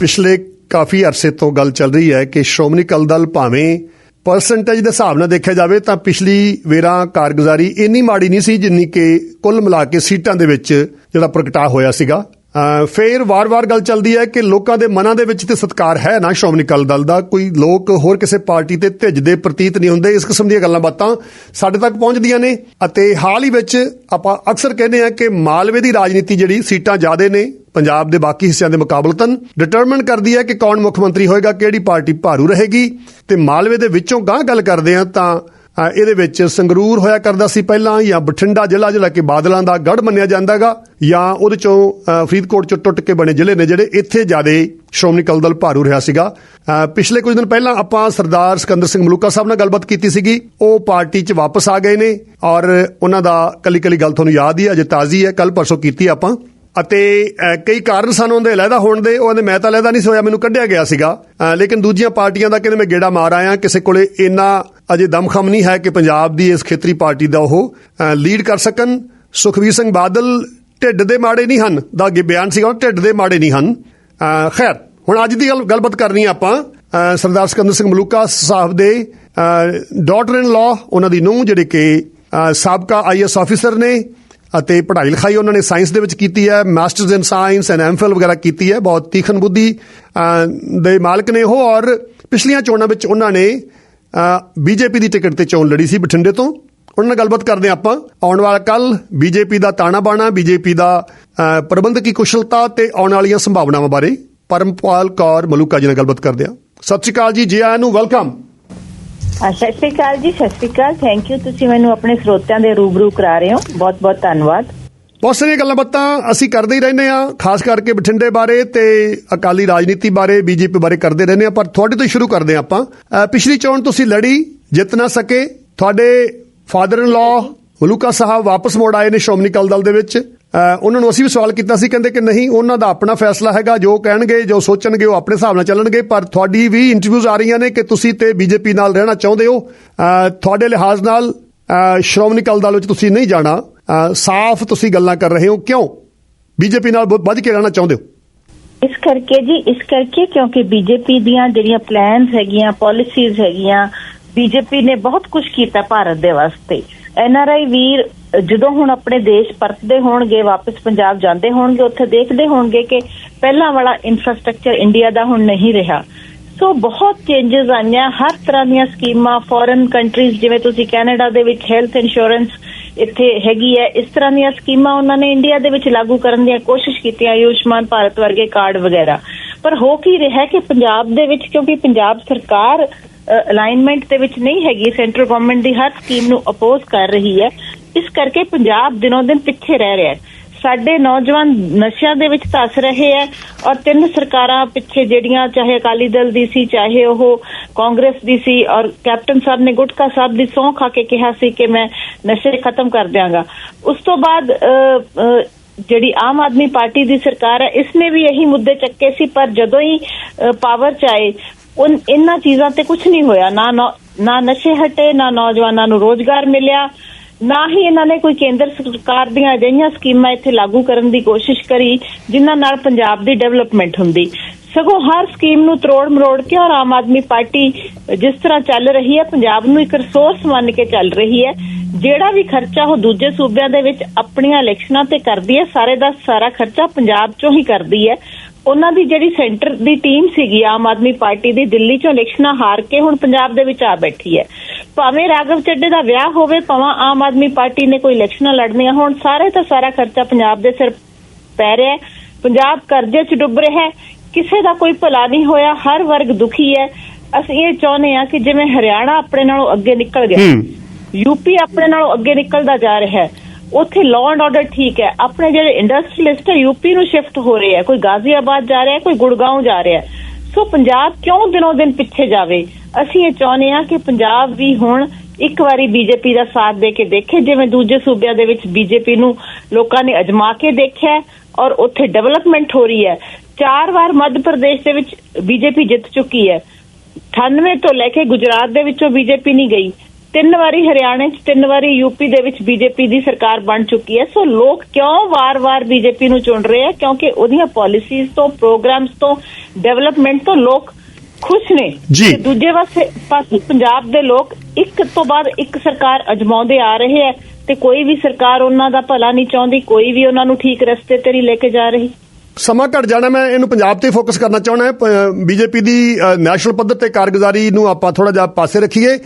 ਪਿਛਲੇ ਕਾਫੀ ਅਰਸੇ ਤੋਂ ਗੱਲ ਚੱਲ ਰਹੀ ਹੈ ਕਿ ਸ਼੍ਰੋਮਣੀ ਅਕਾਲੀ ਦਲ ਭਾਵੇਂ ਪਰਸੈਂਟੇਜ ਦੇ ਹਿਸਾਬ ਨਾਲ ਦੇਖਿਆ ਜਾਵੇ ਤਾਂ ਪਿਛਲੀ ਵੇਰਾਂ ਕਾਰਗੁਜ਼ਾਰੀ ਇੰਨੀ ਮਾੜੀ ਨਹੀਂ ਸੀ ਜਿੰਨੀ ਕਿ ਕੁੱਲ ਮਿਲਾ ਕੇ ਸੀਟਾਂ ਦੇ ਵਿੱਚ ਜਿਹੜਾ ਪ੍ਰਗਟਾ ਹੋਇਆ ਸੀਗਾ। ਅਹ ਫੇਰ ਵਾਰ-ਵਾਰ ਗੱਲ ਚੱਲਦੀ ਹੈ ਕਿ ਲੋਕਾਂ ਦੇ ਮਨਾਂ ਦੇ ਵਿੱਚ ਤੇ ਸਤਕਾਰ ਹੈ ਨਾ ਸ਼੍ਰੋਮਣੀ ਅਕਾਲੀ ਦਲ ਦਾ। ਕੋਈ ਲੋਕ ਹੋਰ ਕਿਸੇ ਪਾਰਟੀ ਤੇ ਭਿੱਜਦੇ ਪ੍ਰਤੀਤ ਨਹੀਂ ਹੁੰਦੇ। ਇਸ ਕਿਸਮ ਦੀਆਂ ਗੱਲਾਂ ਬਾਤਾਂ ਸਾਡੇ ਤੱਕ ਪਹੁੰਚਦੀਆਂ ਨੇ ਅਤੇ ਹਾਲ ਹੀ ਵਿੱਚ ਆਪਾਂ ਅਕਸਰ ਕਹਿੰਦੇ ਆ ਕਿ ਮਾਲਵੇ ਦੀ ਰਾਜਨੀਤੀ ਜਿਹੜੀ ਸੀਟਾਂ ਜ਼ਿਆਦੇ ਨੇ ਪੰਜਾਬ ਦੇ ਬਾਕੀ ਹਿੱਸਿਆਂ ਦੇ ਮੁਕਾਬਲਤਨ ਡਿਟਰਮਿਨ ਕਰਦੀ ਹੈ ਕਿ ਕੌਣ ਮੁੱਖ ਮੰਤਰੀ ਹੋਏਗਾ, ਕਿਹੜੀ ਪਾਰਟੀ ਭਾਰੂ ਰਹੇਗੀ। ਤੇ ਮਾਲਵੇ ਦੇ ਵਿੱਚੋਂ ਗਾਂ ਗੱਲ ਕਰਦੇ ਆ ਤਾਂ ਇਹਦੇ ਵਿੱਚ ਸੰਗਰੂਰ ਹੋਇਆ ਕਰਦਾ ਸੀ ਪਹਿਲਾਂ ਜਾਂ ਬਠਿੰਡਾ ਜ਼ਿਲ੍ਹਾ ਜਿਹੜਾ ਕਿ ਬਾਦਲਾਂ ਦਾ ਗੜ ਮੰਨਿਆ ਜਾਂਦਾਗਾ ਜਾਂ ਉਹਦੇ ਚੋਂ ਫਰੀਦਕੋਟ ਚੋਂ ਟੁੱਟ ਕੇ ਬਣੇ ਜ਼ਿਲ੍ਹੇ ਨੇ ਜਿਹੜੇ ਇੱਥੇ ਜਿਆਦੇ ਸ਼੍ਰੋਮਣੀ ਅਕਾਲੀ ਦਲ ਭਾਰੂ ਰਿਹਾ ਸੀਗਾ। ਪਿਛਲੇ ਕੁਝ ਦਿਨ ਪਹਿਲਾਂ ਆਪਾਂ ਸਰਦਾਰ ਸਿਕੰਦਰ ਸਿੰਘ ਮਲੂਕਾ ਸਾਹਿਬ ਨਾਲ ਗੱਲਬਾਤ ਕੀਤੀ ਸੀਗੀ। ਉਹ ਪਾਰਟੀ 'ਚ ਵਾਪਸ ਆ ਗਏ ਨੇ ਔਰ ਉਹਨਾਂ ਦਾ ਕੱਲੀ ਕੱਲੀ ਗੱਲ ਤੁਹਾਨੂੰ ਯਾਦ ਹੀ ਅਜੇ ਤਾਜ਼ੀ ਹੈ ਕੱਲ ਪਰਸੋਂ ਕੀਤੀ ਆਪਾਂ। ਅਤੇ ਕਈ ਕਾਰਨ ਸਨ ਉਹਦੇ ਅਲੱਗਾ ਹੋਣ ਦੇ ਉਹਨੇ ਮੈਂ ਤਾਂ ਅਲੱਗਾ ਨਹੀਂ ਸੀ ਮੈਨੂੰ ਕੱਢਿਆ ਗਿਆ ਸੀਗਾ। ਲੇਕਿਨ ਦੂਜੀਆਂ ਪਾਰਟੀਆਂ ਦਾ ਕਹਿੰਦੇ ਮੈਂ ਗੇੜਾ ਮਾਰ ਆਇਆ ਕਿਸੇ ਕੋਲੇ ਇੰਨਾ ਅਜੇ ਦਮਖਮ ਨਹੀਂ ਹੈ ਕਿ ਪੰਜਾਬ ਦੀ ਇਸ ਖੇਤਰੀ ਪਾਰਟੀ ਦਾ ਉਹ ਲੀਡ ਕਰ ਸਕਣ। ਸੁਖਵੀਰ ਸਿੰਘ ਬਾਦਲ ਢਿੱਡ ਦੇ ਮਾੜੇ ਨਹੀਂ ਹਨ ਦਾ ਅੱਗੇ ਬਿਆਨ ਸੀਗਾ ਉਹ ਢਿੱਡ ਦੇ ਮਾੜੇ ਨਹੀਂ ਹਨ। ਖੈਰ ਹੁਣ ਅੱਜ ਦੀ ਗੱਲ ਗੱਲਬਾਤ ਕਰਨੀ ਆਪਾਂ। ਸਰਦਾਰ ਸਿਕੰਦਰ ਸਿੰਘ ਮਲੂਕਾ ਸਾਹਿਬ ਦੇ ਡਾਟਰ ਇਨ ਲਾ ਉਹਨਾਂ ਦੀ ਨੂੰਹ ਜਿਹੜੇ ਕਿ ਅ, ਸਾਬਕਾ ਆਈਐਸ ਆਫੀਸਰ ਨੇ ਅਤੇ ਪੜ੍ਹਾਈ ਲਿਖਾਈ ਉਹਨਾਂ ਨੇ ਸਾਇੰਸ ਦੇ ਵਿੱਚ ਕੀਤੀ ਹੈ, masters in science and MPhil ਵਗੈਰਾ ਕੀਤੀ ਹੈ, ਬਹੁਤ ਤੀਖਣ ਬੁੱਧੀ ਦੇ ਮਾਲਕ ਨੇ ਉਹ ਔਰ ਪਿਛਲੀਆਂ ਚੋਣਾਂ ਵਿੱਚ ਉਹਨਾਂ ਨੇ ਬੀਜੇਪੀ ਦੀ ਟਿਕਟ ਤੇ ਚੋਣ ਲੜੀ ਸੀ ਬਠਿੰਡੇ ਤੋਂ। ਉਹਨਾਂ ਨਾਲ ਗੱਲਬਾਤ ਕਰਦੇ ਹਾਂ ਆਪਾਂ। ਆਉਣ ਵਾਲਾ ਕੱਲ ਬੀਜੇਪੀ ਦਾ ਤਾਣਾ ਬਾਣਾ ਬੀਜੇਪੀ ਦਾ ਪ੍ਰਬੰਧਕੀ ਕੁਸ਼ਲਤਾ ਤੇ ਆਉਣ ਵਾਲੀਆਂ ਸੰਭਾਵਨਾਵਾਂ ਬਾਰੇ ਪਰਮਪਾਲ ਕੌਰ ਮਲੂਕਾ ਜੀ ਨਾਲ ਗੱਲਬਾਤ ਕਰਦੇ ਹਾਂ। ਸਤਿ ਸ਼੍ਰੀ ਅਕਾਲ ਜੀ ਜੀ ਆਇਆਂ ਨੂੰ ਵੈਲਕਮ। ਸਤਿ ਸ਼੍ਰੀ ਅਕਾਲ ਜੀ, ਸਤਿ ਸ਼੍ਰੀ ਅਕਾਲ। ਥੈਂਕ ਯੂ ਤੁਸੀਂ ਮੈਨੂੰ ਆਪਣੇ ਸਰੋਤਿਆਂ ਦੇ ਰੂਬਰੂ ਕਰਾ ਰਹੇ ਹੋ। ਬਹੁਤ ਬਹੁਤ ਧੰਨਵਾਦ। ਬਹੁਤ ਸਾਰੀਆਂ ਗੱਲਾਂ ਬਾਤਾਂ ਅਸੀਂ ਕਰਦੇ ਹੀ ਰਹਿੰਦੇ ਆ ਖਾਸ ਕਰਕੇ ਬਠਿੰਡੇ ਬਾਰੇ ਤੇ ਅਕਾਲੀ ਰਾਜਨੀਤੀ ਬਾਰੇ, ਬੀਜੇਪੀ ਬਾਰੇ ਕਰਦੇ ਰਹਿੰਦੇ ਆ ਪਰ ਤੁਹਾਡੇ ਤੋਂ ਸ਼ੁਰੂ ਕਰਦੇ ਆ ਆਪਾਂ। ਪਿਛਲੀ ਚੋਣ ਤੁਸੀਂ ਲੜੀ, ਜਿੱਤ ਨਾ ਸਕੇ। ਤੁਹਾਡੇ ਫਾਦਰ ਇਨ ਲਾ ਮਲੂਕਾ ਸਾਹਿਬ ਵਾਪਸ ਮੋੜ ਆਏ ਨੇ ਸ਼੍ਰੋਮਣੀ ਅਕਾਲੀ ਦਲ ਦੇ ਵਿੱਚ। ਉਹਨਾਂ ਨੂੰ ਅਸੀਂ ਵੀ ਸਵਾਲ ਕੀਤਾ ਸੀ, ਕਹਿੰਦੇ ਕਿ ਨਹੀਂ, ਉਹਨਾਂ ਦਾ ਆਪਣਾ ਫੈਸਲਾ ਹੈਗਾ, ਜੋ ਕਹਿਣਗੇ, ਜੋ ਸੋਚਣਗੇ, ਉਹ ਆਪਣੇ ਹਿਸਾਬ ਨਾਲ ਚੱਲਣਗੇ, ਪਰ ਤੁਹਾਡੀ ਵੀ ਇੰਟਰਵਿਊਜ਼ ਆ ਰਹੀਆਂ ਨੇ ਕਿ ਤੁਸੀਂ ਤੇ ਬੀਜੇਪੀ ਨਾਲ ਰਹਿਣਾ ਚਾਹੁੰਦੇ ਹੋ। ਤੁਹਾਡੇ ਲਿਹਾਜ਼ ਨਾਲ ਸ਼੍ਰੋਮਣੀ ਅਕਾਲੀ ਦਲ ਵਿੱਚ ਤੁਸੀਂ ਨਹੀਂ ਜਾਣਾ। ਸਾਫ਼ ਤੁਸੀਂ ਗੱਲਾਂ ਕਰ ਰਹੇ ਹੋ, ਕਿਉਂ? ਬੀਜੇਪੀ ਨਾਲ ਬਹੁਤ ਵੱਧ ਕੇ ਰਹਿਣਾ ਚਾਹੁੰਦੇ ਹੋ? ਇਸ ਕਰਕੇ ਜੀ, ਇਸ ਕਰਕੇ ਕਿਉਂਕਿ ਬੀਜੇਪੀ ਦੀਆਂ ਜਿਹੜੀਆਂ ਪਲਾਨਸ ਹੈਗੀਆਂ ਪਾਲਿਸੀਜ਼ ਹੈਗੀਆਂ, ਬੀਜੇਪੀ ਨੇ ਬਹੁਤ ਕੁਝ ਕੀਤਾ ਭਾਰਤ ਦੇ ਵਾਸਤੇ। ਐਨਆਰਆਈ ਵੀਰ ਜਦੋਂ ਹੁਣ ਆਪਣੇ ਦੇਸ਼ ਪਰਤਦੇ ਹੋਣਗੇ, ਵਾਪਸ ਪੰਜਾਬ ਜਾਂਦੇ ਹੋਣਗੇ, ਉੱਥੇ ਦੇਖਦੇ ਹੋਣਗੇ ਕਿ ਪਹਿਲਾਂ ਵਾਲਾ ਇਨਫਰਾਸਟ੍ਰਕਚਰ ਇੰਡੀਆ ਦਾ ਹੁਣ ਨਹੀਂ ਰਿਹਾ। ਸੋ ਬਹੁਤ ਚੇਂਜਸ ਆਈਆਂ, ਹਰ ਤਰ੍ਹਾਂ ਦੀਆਂ ਸਕੀਮਾਂ ਫੋਰਨ ਕੰਟਰੀਜ਼ ਜਿਵੇਂ ਤੁਸੀਂ ਕੈਨੇਡਾ ਦੇ ਵਿੱਚ ਹੈਲਥ ਇੰਸ਼ੋਰੈਂਸ ਇੱਥੇ ਹੈਗੀ ਹੈ, ਇਸ ਤਰ੍ਹਾਂ ਦੀਆਂ ਸਕੀਮਾਂ ਉਹਨਾਂ ਨੇ ਇੰਡੀਆ ਦੇ ਵਿੱਚ ਲਾਗੂ ਕਰਨ ਦੀਆਂ ਕੋਸ਼ਿਸ਼ ਕੀਤੀਆਂ, ਆਯੁਸ਼ਮਾਨ ਭਾਰਤ ਵਰਗੇ ਕਾਰਡ ਵਗੈਰਾ। ਪਰ ਹੋ ਕੀ ਰਿਹਾ ਕਿ ਪੰਜਾਬ ਦੇ ਵਿੱਚ, ਕਿਉਂਕਿ ਪੰਜਾਬ ਸਰਕਾਰ ਅਲਾਈਨਮੈਂਟ ਦੇ ਵਿੱਚ ਨਹੀਂ ਹੈਗੀ ਸੈਂਟਰਲ ਗਵਰਨਮੈਂਟ ਦੀ ਹਰ ਸਕੀਮ ਨੂੰ ਅਪੋਜ਼ ਕਰ ਰਹੀ ਹੈ। ਇਸ ਕਰਕੇ ਪੰਜਾਬ ਦਿਨੋਂ ਦਿਨ ਪਿੱਛੇ ਰਹਿ ਰਿਹਾ ਹੈ। ਸਾਡੇ ਨੌਜਵਾਨ ਨਸ਼ਿਆਂ ਦੇ ਵਿੱਚ ਧਸ ਰਹੇ ਹੈ ਔਰ ਤਿੰਨ ਸਰਕਾਰਾਂ ਪਿੱਛੇ ਜਿਹੜੀਆਂ ਚਾਹੇ ਅਕਾਲੀ ਦਲ ਦੀ ਸੀ ਚਾਹੇ ਉਹ ਕਾਂਗਰਸ ਦੀ ਸੀ ਔਰ ਕੈਪਟਨ ਸਾਹਿਬ ਨੇ ਗੁਟਕਾ ਸਾਹਿਬ ਦੀ ਸਹੁੰ ਖਾ ਕੇ ਕਿਹਾ ਸੀ ਕਿ ਮੈਂ ਨਸ਼ੇ ਖਤਮ ਕਰ ਦਿਆਂਗਾ। ਉਸ ਤੋਂ ਬਾਅਦ ਅ, ਜਿਹੜੀ ਆਮ ਆਦਮੀ ਪਾਰਟੀ ਦੀ ਸਰਕਾਰ ਹੈ ਇਸਨੇ ਵੀ ਇਹੀ ਮੁੱਦੇ ਚੱਕੇ ਸੀ ਪਰ ਜਦੋਂ ਹੀ ਪਾਵਰ ਚ ਆਏ ਉਨ ਇਹਨਾਂ ਚੀਜ਼ਾਂ ਤੇ ਕੁਝ ਨਹੀਂ ਹੋਇਆ। ਨਾ ਨਾ ਨਸ਼ੇ ਹਟੇ, ਨਾ ਨੌਜਵਾਨਾਂ ਨੂੰ ਰੋਜ਼ਗਾਰ ਮਿਲਿਆ। ਨਾ ਹੀ ਇਹਨਾਂ ਨੇ ਕੋਈ ਕੇਂਦਰ ਸਰਕਾਰ ਦੀਆਂ ਅਜਿਹੀਆਂ ਸਕੀਮਾਂ ਇੱਥੇ ਲਾਗੂ ਕਰਨ ਦੀ ਕੋਸ਼ਿਸ਼ ਕਰੀ, ਜਿਨ੍ਹਾਂ ਨਾਲ ਪੰਜਾਬ ਦੀ ਡਿਵੈਲਪਮੈਂਟ ਹੁੰਦੀ। ਸਗੋਂ ਹਰ ਸਕੀਮ ਨੂੰ ਤਰੋੜ ਮਰੋੜ ਕੇ ਔਰ ਆਮ ਆਦਮੀ ਪਾਰਟੀ ਜਿਸ ਤਰ੍ਹਾਂ ਚੱਲ ਰਹੀ ਹੈ, ਪੰਜਾਬ ਨੂੰ ਇੱਕ ਰਿਸੋਰਸ ਮੰਨ ਕੇ ਚੱਲ ਰਹੀ ਹੈ, ਜਿਹੜਾ ਵੀ ਖਰਚਾ ਉਹ ਦੂਜੇ ਸੂਬਿਆਂ ਦੇ ਵਿੱਚ ਆਪਣੀਆਂ ਇਲੈਕਸ਼ਨਾਂ ਤੇ ਕਰਦੀ ਹੈ, ਸਾਰੇ ਦਾ ਸਾਰਾ ਖਰਚਾ ਪੰਜਾਬ ਚੋਂ ਹੀ ਕਰਦੀ ਹੈ। ਉਹਨਾਂ ਦੀ ਜਿਹੜੀ ਸੈਂਟਰ ਦੀ ਟੀਮ ਸੀਗੀ ਆਮ ਆਦਮੀ ਪਾਰਟੀ ਦੀ ਦਿੱਲੀ ਚੋਂ ਇਲੈਕਸ਼ਨਾਂ ਹਾਰ ਕੇ ਹੁਣ ਪੰਜਾਬ ਦੇ ਵਿੱਚ ਆ ਬੈਠੀ ਹੈ। ਭਾਵੇਂ ਰਾਘਵ ਚੱਡੇ ਦਾ ਵਿਆਹ ਹੋਵੇ ਭਾਵੇਂ ਆਮ ਆਦਮੀ ਪਾਰਟੀ ਨੇ ਕੋਈ ਇਲੈਕਸ਼ਨਾਂ ਲੜਨੀਆਂ ਹੋਣ ਸਾਰੇ ਦਾ ਸਾਰਾ ਖਰਚਾ ਪੰਜਾਬ ਦੇ ਸਿਰ ਪੈ ਰਿਹਾ ਪੰਜਾਬ ਕਰਜ਼ੇ 'ਚ ਡੁੱਬ ਰਿਹਾ ਹੈ। ਕਿਸੇ ਦਾ ਕੋਈ ਭਲਾ ਨਹੀਂ ਹੋਇਆ ਹਰ ਵਰਗ ਦੁਖੀ ਹੈ। ਅਸੀਂ ਇਹ ਚਾਹੁੰਦੇ ਹਾਂ ਕਿ ਜਿਵੇਂ ਹਰਿਆਣਾ ਆਪਣੇ ਨਾਲੋਂ ਅੱਗੇ ਨਿਕਲ ਗਿਆ ਯੂਪੀ ਆਪਣੇ ਨਾਲੋਂ ਅੱਗੇ ਨਿਕਲਦਾ ਜਾ ਰਿਹਾ ਹੈ। ਉੱਥੇ ਲਾਅ ਐਂਡ ਆਰਡਰ ਠੀਕ ਹੈ। ਆਪਣੇ ਜਿਹੜੇ ਇੰਡਸਟਰੀਲਿਸਟ ਹੈ ਯੂਪੀ ਨੂੰ ਸ਼ਿਫਟ ਹੋ ਰਹੇ ਹੈ। ਕੋਈ ਗਾਜ਼ੀਆਬਾਦ ਜਾ ਰਿਹਾ ਹੈ, ਕੋਈ ਗੁੜਗਾਉਂ ਜਾ ਰਿਹਾ ਹੈ। ਸੋ ਪੰਜਾਬ ਕਿਉਂ ਦਿਨੋਂ ਦਿਨ ਪਿੱਛੇ ਜਾਵੇ? ਅਸੀਂ ਇਹ ਚਾਹੁੰਦੇ ਹਾਂ ਕਿ ਪੰਜਾਬ ਵੀ ਹੁਣ ਇੱਕ ਵਾਰੀ ਬੀਜੇਪੀ ਦਾ ਸਾਥ ਦੇ ਕੇ ਦੇਖੇ, ਜਿਵੇਂ ਦੂਜੇ ਸੂਬਿਆਂ ਦੇ ਵਿੱਚ ਬੀਜੇਪੀ ਨੂੰ ਲੋਕਾਂ ਨੇ ਅਜਮਾ ਕੇ ਦੇਖਿਆ ਔਰ ਉੱਥੇ ਡਿਵੈਲਪਮੈਂਟ ਹੋ ਰਹੀ ਹੈ। ਚਾਰ ਵਾਰ ਮੱਧ ਪ੍ਰਦੇਸ਼ ਦੇ ਵਿੱਚ ਬੀਜੇਪੀ ਜਿੱਤ ਚੁੱਕੀ ਹੈ। 98 ਤੋਂ ਲੈ ਕੇ ਗੁਜਰਾਤ ਦੇ ਵਿੱਚੋਂ ਬੀਜੇਪੀ ਨਹੀਂ ਗਈ। ਤਿੰਨ ਵਾਰੀ ਹਰਿਆਣਾ 'ਚ ਤਿੰਨ ਵਾਰੀ ਯੂਪੀ ਦੇ ਵਿੱਚ ਬੀਜੇਪੀ ਦੀ ਸਰਕਾਰ ਬਣ ਚੁੱਕੀ ਹੈ। ਸੋ ਲੋਕ ਕਿਉਂ ਵਾਰ-ਵਾਰ ਬੀਜੇਪੀ ਨੂੰ ਚੁਣ ਰਹੇ ਆ ਕਿਉਂਕਿ ਉਹਦੀਆਂ ਪਾਲਿਸੀਜ਼ ਤੋਂ ਪ੍ਰੋਗਰਾਮਸ ਤੋਂ ਡਿਵੈਲਪਮੈਂਟ ਤੋਂ ਲੋਕ ਖੁਸ਼ ਨੇ। ਤੇ ਦੂਜੇ ਪਾਸੇ ਪਾਸੇ ਪੰਜਾਬ ਦੇ ਲੋਕ ਇੱਕ ਤੋਂ ਬਾਅਦ ਇੱਕ ਸਰਕਾਰ ਅਜਮਾਉਂਦੇ ਆ ਰਹੇ ਹੈ ਤੇ ਕੋਈ ਵੀ ਸਰਕਾਰ ਉਹਨਾਂ ਦਾ ਭਲਾ ਨਹੀਂ ਚਾਹੁੰਦੀ ਕੋਈ ਵੀ ਉਹਨਾਂ ਨੂੰ ਠੀਕ ਰਸਤੇ ਤੇ ਨਹੀਂ ਲੈ ਕੇ ਜਾ ਰਹੀ। ਸਮਾਂ ਘਟ ਜਾਣਾ, ਮੈਂ ਇਹਨੂੰ ਪੰਜਾਬ ਤੇ ਫੋਕਸ ਕਰਨਾ ਚਾਹੁੰਦਾ ਬੀਜੇਪੀ ਦੀ ਨੈਸ਼ਨਲ ਪੱਧਰ ਤੇ ਕਾਰਗੁਜ਼ਾਰੀ ਨੂੰ ਆਪਾਂ ਥੋੜਾ ਜਿਹਾ ਪਾਸੇ ਰੱਖੀਏ।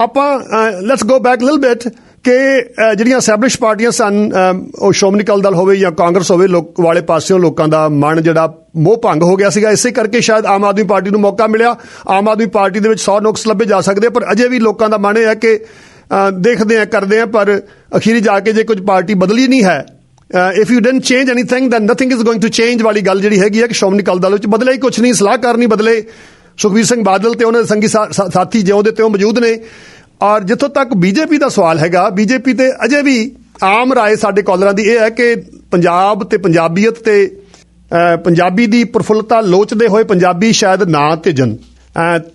ਆਪਾਂ let's go back little bit ਕਿ ਜਿਹੜੀਆਂ ਐਸਟੈਬਲਿਸ਼ ਪਾਰਟੀਆਂ ਸਨ ਉਹ ਸ਼੍ਰੋਮਣੀ ਅਕਾਲੀ ਦਲ ਹੋਵੇ ਜਾਂ ਕਾਂਗਰਸ ਹੋਵੇ, ਲੋਕ, ਵਾਲੇ ਪਾਸਿਓਂ ਲੋਕਾਂ ਦਾ ਮਨ ਜਿਹੜਾ ਮੋਹ ਭੰਗ ਹੋ ਗਿਆ ਸੀਗਾ। ਇਸੇ ਕਰਕੇ ਸ਼ਾਇਦ ਆਮ ਆਦਮੀ ਪਾਰਟੀ ਨੂੰ ਮੌਕਾ ਮਿਲਿਆ। ਆਮ ਆਦਮੀ ਪਾਰਟੀ ਦੇ ਵਿੱਚ 100 ਨੁਕਸ ਲੱਭੇ ਜਾ ਸਕਦੇ ਪਰ ਅਜੇ ਵੀ ਲੋਕਾਂ ਦਾ ਮਨ ਇਹ ਹੈ ਕਿ ਦੇਖਦੇ ਆ, ਕਰਦੇ ਆ, ਪਰ ਅਖੀਰੀ ਜਾ ਕੇ ਜੇ ਕੁਝ ਪਾਰਟੀ ਬਦਲੀ ਨਹੀਂ ਹੈ if you didn't change anything then nothing is going to change ਵਾਲੀ ਗੱਲ ਜਿਹੜੀ ਹੈਗੀ ਹੈ ਕਿ ਸ਼੍ਰੋਮਣੀ ਅਕਾਲੀ ਦਲ ਵਿੱਚ ਬਦਲੇ ਹੀ ਕੁਝ ਨਹੀਂ, ਸਲਾਹਕਾਰ ਨਹੀਂ ਬਦਲੇ। ਸੁਖਬੀਰ ਸਿੰਘ ਬਾਦਲ ਤੇ ਉਹਨਾਂ ਦੇ ਸੰਗੀ ਸਾ- ਸਾ- ਸਾਥੀ ਜਿਉਂਦੇ ਤੇ ਉਹ ਮੌਜੂਦ ਨੇ। ਔਰ ਜਿੱਥੋਂ ਤੱਕ ਬੀਜੇਪੀ ਦਾ ਸਵਾਲ ਹੈਗਾ, ਬੀਜੇਪੀ ਤੇ ਅਜੇ ਵੀ ਆਮ ਰਾਏ ਸਾਡੇ ਕਾਲਰਾਂ ਦੀ ਇਹ ਹੈ ਕਿ ਪੰਜਾਬ ਤੇ ਪੰਜਾਬੀਅਤ ਤੇ ਪੰਜਾਬੀ ਦੀ ਪ੍ਰਫੁੱਲਤਾ ਲੋਚਦੇ ਹੋਏ ਪੰਜਾਬੀ ਸ਼ਾਇਦ ਨਾ ਤੇਜਨ।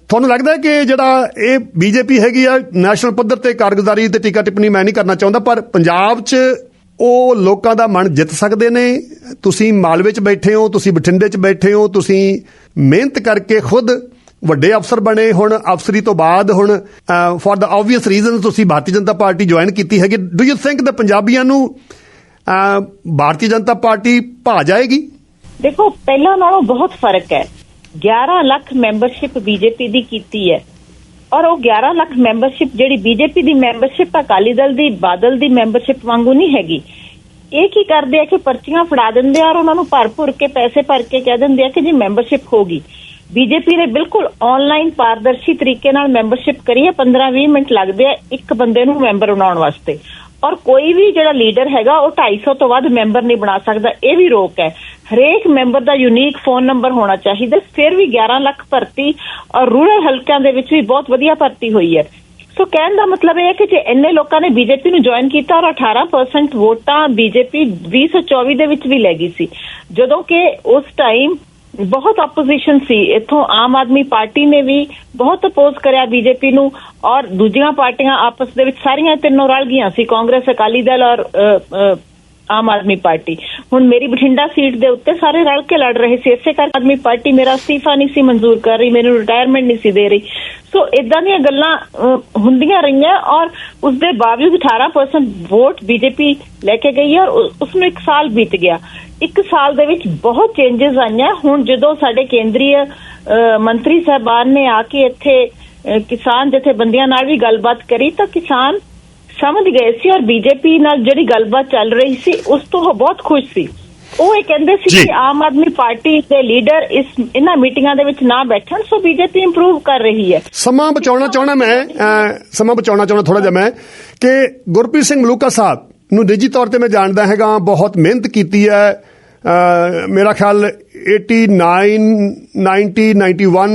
ਤੁਹਾਨੂੰ ਲੱਗਦਾ ਕਿ ਜਿਹੜਾ ਇਹ ਬੀਜੇਪੀ ਹੈਗੀ ਆ, ਨੈਸ਼ਨਲ ਪੱਧਰ ਤੇ ਕਾਰਗੁਜ਼ਾਰੀ ਤੇ ਟੀਕਾ ਟਿੱਪਣੀ ਮੈਂ ਨਹੀਂ ਕਰਨਾ ਚਾਹੁੰਦਾ, ਪਰ ਪੰਜਾਬ 'ਚ ਉਹ ਲੋਕਾਂ ਦਾ ਮਨ ਜਿੱਤ ਸਕਦੇ ਨੇ। ਤੁਸੀਂ ਮਾਲਵੇ 'ਚ ਬੈਠੇ ਹੋ, ਤੁਸੀਂ ਬਠਿੰਡੇ 'ਚ ਬੈਠੇ ਹੋ, ਤੁਸੀਂ ਮਿਹਨਤ ਕਰਕੇ ਖੁਦ ਵੱਡੇ ਅਫਸਰ ਬਣੇ ਹੁਣ, ਅਫਸਰੀ ਤੋਂ ਬਾਅਦ ਹੁਣ ਫॉर ਦਾ ਆਬਵੀਅਸ ਰੀਜ਼ਨ ਤੁਸੀਂ ਭਾਰਤੀ ਜਨਤਾ ਪਾਰਟੀ ਜੁਆਇਨ ਕੀਤੀ ਹੈਗੀ। ਡੂ ਯੂ ਥਿੰਕ ਦਾ ਪੰਜਾਬੀਆਂ ਨੂੰ ਭਾਰਤੀ ਜਨਤਾ ਪਾਰਟੀ ਭਾ ਜਾਏਗੀ? ਦੇਖੋ, ਪਹਿਲਾਂ ਨਾਲੋਂ ਬਹੁਤ ਫ਼ਰਕ ਹੈ। 11 ਲੱਖ ਮੈਂਬਰਸ਼ਿਪ ਬੀਜੇਪੀ ਦੀ ਕੀਤੀ ਹੈ। ਔਰ ਉਹ 11 ਲੱਖ ਮੈਂਬਰਸ਼ਿਪ ਜਿਹੜੀ ਬੀਜੇਪੀ ਦੀ ਮੈਂਬਰਸ਼ਿਪ ਅਕਾਲੀ ਦਲ ਦੀ, ਬਾਦਲ ਦੀ ਮੈਂਬਰਸ਼ਿਪ ਵਾਂਗੂ ਨਹੀਂ ਹੈਗੀ। ਇਹ ਕੀ ਕਰਦੇ ਆ ਕਿ ਪਰਚੀਆਂ ਫੜਾ ਦਿੰਦੇ ਆ ਔਰ ਉਹਨਾਂ ਨੂੰ ਭਰ ਭੁਰ ਕੇ ਪੈਸੇ ਭਰ ਕੇ ਕਹਿ ਦਿੰਦੇ ਆ ਕਿ ਜੀ ਮੈਂਬਰਸ਼ਿਪ ਹੋਗੀ ਬੀਜੇਪੀ ਨੇ ਬਿਲਕੁਲ ਆਨਲਾਈਨ ਪਾਰਦਰਸ਼ੀ ਤਰੀਕੇ ਨਾਲ ਮੈਂਬਰਸ਼ਿਪ ਕਰੀ ਹੈ 15-20 ਮਿੰਟ ਲੱਗਦੇ ਆ ਇੱਕ ਬੰਦੇ ਨੂੰ ਮੈਂਬਰ ਬਣਾਉਣ ਵਾਸਤੇ। ਔਰ ਕੋਈ ਵੀ ਜਿਹੜਾ ਲੀਡਰ ਹੈਗਾ, ਉਹ 250 ਤੋਂ ਵੱਧ ਮੈਂਬਰ ਨਹੀਂ ਬਣਾ ਸਕਦਾ। ਇਹ ਵੀ ਰੋਕ ਹੈ। ਹਰੇਕ ਮੈਂਬਰ ਦਾ ਯੂਨੀਕ ਫੋਨ ਨੰਬਰ ਹੋਣਾ ਚਾਹੀਦਾ। ਫਿਰ ਵੀ 11 ਲੱਖ ਭਰਤੀ ਔਰ ਰੂਰਲ ਹਲਕਿਆਂ ਦੇ ਵਿੱਚ ਵੀ ਬਹੁਤ ਵਧੀਆ ਭਰਤੀ ਹੋਈ ਹੈ। ਸੋ ਕਹਿਣ ਦਾ ਮਤਲਬ ਇਹ ਹੈ ਕਿ ਜੇ ਇੰਨੇ ਲੋਕਾਂ ਨੇ ਬੀਜੇਪੀ ਨੂੰ ਜੁਆਇਨ ਕੀਤਾ ਔਰ 18% ਵੋਟਾਂ ਬੀਜੇਪੀ 2024 ਦੇ ਵਿੱਚ ਵੀ ਲੈ ਗਈ ਸੀ, ਜਦੋਂ ਕਿ ਉਸ ਟਾਈਮ ਬਹੁਤ ਆਪੋਜੀਸ਼ਨ ਸੀ। ਇੱਥੋਂ ਆਮ ਆਦਮੀ ਪਾਰਟੀ ਨੇ ਵੀ ਬਹੁਤ ਅਪੋਜ਼ ਕਰਿਆ ਬੀਜੇਪੀ ਨੂੰ ਔਰ ਦੂਜੀਆਂ ਪਾਰਟੀਆਂ ਆਪਸ ਦੇ ਵਿੱਚ ਸਾਰੀਆਂ ਤਿੰਨੋਂ ਰਲ ਗਈਆਂ ਸੀ, ਕਾਂਗਰਸ, ਅਕਾਲੀ ਦਲ ਔਰ ਆਮ ਆਦਮੀ ਪਾਰਟੀ। ਹੁਣ ਮੇਰੀ ਬਠਿੰਡਾ ਸੀਟ ਦੇ ਉੱਤੇ ਸਾਰੇ ਰਲ ਕੇ ਲੜ ਰਹੇ ਸੀ। ਇਸੇ ਕਰਕੇ ਆਦਮੀ ਪਾਰਟੀ ਮੇਰਾ ਅਸਤੀਫਾ ਨਹੀਂ ਸੀ ਮਨਜ਼ੂਰ ਕਰ ਰਹੀ, ਮੈਨੂੰ ਰਿਟਾਇਰਮੈਂਟ ਨਹੀਂ ਸੀ ਦੇ ਰਹੀ। ਸੋ ਇਦਾਂ ਦੀਆਂ ਗੱਲਾਂ ਹੁੰਦੀਆਂ ਰਹੀਆਂ ਔਰ ਉਸ ਦੇ ਬਾਵਜੂਦ 18% ਵੋਟ ਬੀਜੇਪੀ ਲੈ ਕੇ ਗਈ ਔਰ ਉਸ ਨੂੰ ਇੱਕ ਸਾਲ ਬੀਤ ਗਿਆ। ਇੱਕ ਸਾਲ ਦੇ ਵਿੱਚ ਬਹੁਤ ਚੇਂਜਸ ਆਈਆਂ। ਹੁਣ ਜਦੋਂ ਸਾਡੇ ਕੇਂਦਰੀ ਮੰਤਰੀ ਸਾਹਿਬਾਨ ਨੇ ਆ ਕੇ ਇੱਥੇ ਕਿਸਾਨ ਜਥੇਬੰਦੀਆਂ ਨਾਲ ਵੀ ਗੱਲਬਾਤ ਕਰੀ ਤਾਂ ਕਿਸਾਨ ਸਮਝ ਗਏ ਸੀ ਔਰ ਬੀਜੇਪੀ ਨਾਲ ਜਿਹੜੀ ਗੱਲਬਾਤ ਚੱਲ ਰਹੀ ਸੀ ਉਸ ਤੋਂ ਉਹ ਬਹੁਤ ਖੁਸ਼ ਸੀ। ਉਹ ਇਹ ਕਹਿੰਦੇ ਸੀ। ਕਿ ਆਮ ਆਦਮੀ ਪਾਰਟੀ ਦੇ ਲੀਡਰ ਇਸ ਇਹਨਾਂ ਮੀਟਿੰਗਾਂ ਦੇ ਵਿੱਚ ਨਾ ਬੈਠਣ ਸੋ ਬੀਜੇਪੀ ਇੰਪਰੂਵ ਕਰ ਰਹੀ ਹੈ। ਸਮਾਂ ਬਚਾਉਣਾ ਚਾਹੁੰਦਾ ਮੈਂ ਸਮਾਂ ਬਚਾਉਣਾ ਚਾਹੁੰਦਾ ਥੋੜਾ ਜਿਹਾ ਮੈਂ ਕਿ ਗੁਰਪ੍ਰੀਤ ਸਿੰਘ ਮਲੂਕਾ ਸਾਹਿਬ ਨੂੰ ਨਿੱਜੀ ਤੌਰ ਤੇ ਮੈਂ ਜਾਣਦਾ ਹੈਗਾ, ਬਹੁਤ ਮਿਹਨਤ ਕੀਤੀ ਹੈ। ਮੇਰਾ ਖਿਆਲ 89 90 91